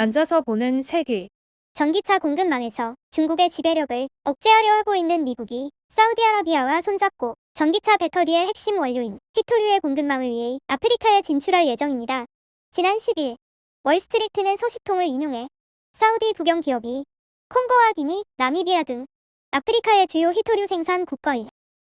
앉아서 보는 세계. 전기차 공급망에서 중국의 지배력을 억제하려 하고 있는 미국이 사우디아라비아와 손잡고 전기차 배터리의 핵심 원료인 히토류의 공급망을 위해 아프리카에 진출할 예정입니다. 지난 10일 월스트리트는 소식통을 인용해 사우디 국영 기업이 콩고와 기니, 나미비아 등 아프리카의 주요 히토류 생산 국가인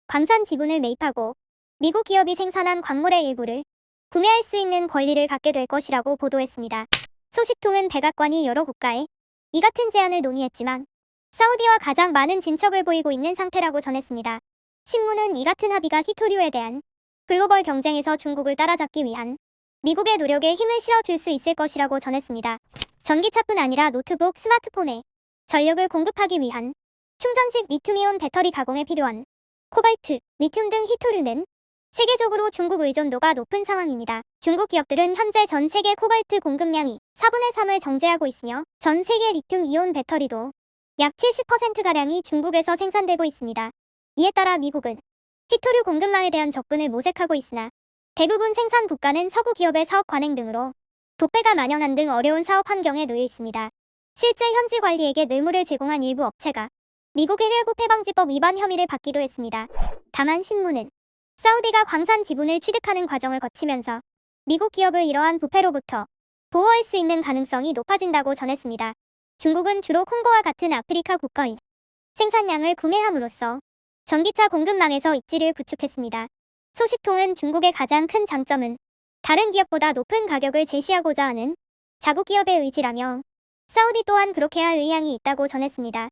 광산 지분을 매입하고 미국 기업이 생산한 광물의 일부를 구매할 수 있는 권리를 갖게 될 것이라고 보도했습니다. 소식통은 백악관이 여러 국가에 이 같은 제안을 논의했지만 사우디와 가장 많은 진척을 보이고 있는 상태라고 전했습니다. 신문은 이 같은 합의가 히토류에 대한 글로벌 경쟁에서 중국을 따라잡기 위한 미국의 노력에 힘을 실어줄 수 있을 것이라고 전했습니다. 전기차뿐 아니라 노트북, 스마트폰에 전력을 공급하기 위한 충전식 리튬이온 배터리 가공에 필요한 코발트, 리튬 등 히토류는 세계적으로 중국 의존도가 높은 상황입니다. 중국 기업들은 현재 전 세계 코발트 공급량이 4분의 3을 정제하고 있으며 전 세계 리튬 이온 배터리도 약 70%가량이 중국에서 생산되고 있습니다. 이에 따라 미국은 히토류 공급망에 대한 접근을 모색하고 있으나 대부분 생산 국가는 서구 기업의 사업 관행 등으로 도배가 만연한 등 어려운 사업 환경에 놓여 있습니다. 실제 현지 관리에게 뇌물을 제공한 일부 업체가 미국의 회부 폐방지법 위반 혐의를 받기도 했습니다. 다만 신문은 사우디가 광산 지분을 취득하는 과정을 거치면서 미국 기업을 이러한 부패로부터 보호할 수 있는 가능성이 높아진다고 전했습니다. 중국은 주로 콩고와 같은 아프리카 국가인 생산량을 구매함으로써 전기차 공급망에서 입지를 구축했습니다. 소식통은 중국의 가장 큰 장점은 다른 기업보다 높은 가격을 제시하고자 하는 자국 기업의 의지라며 사우디 또한 그렇게 할 의향이 있다고 전했습니다.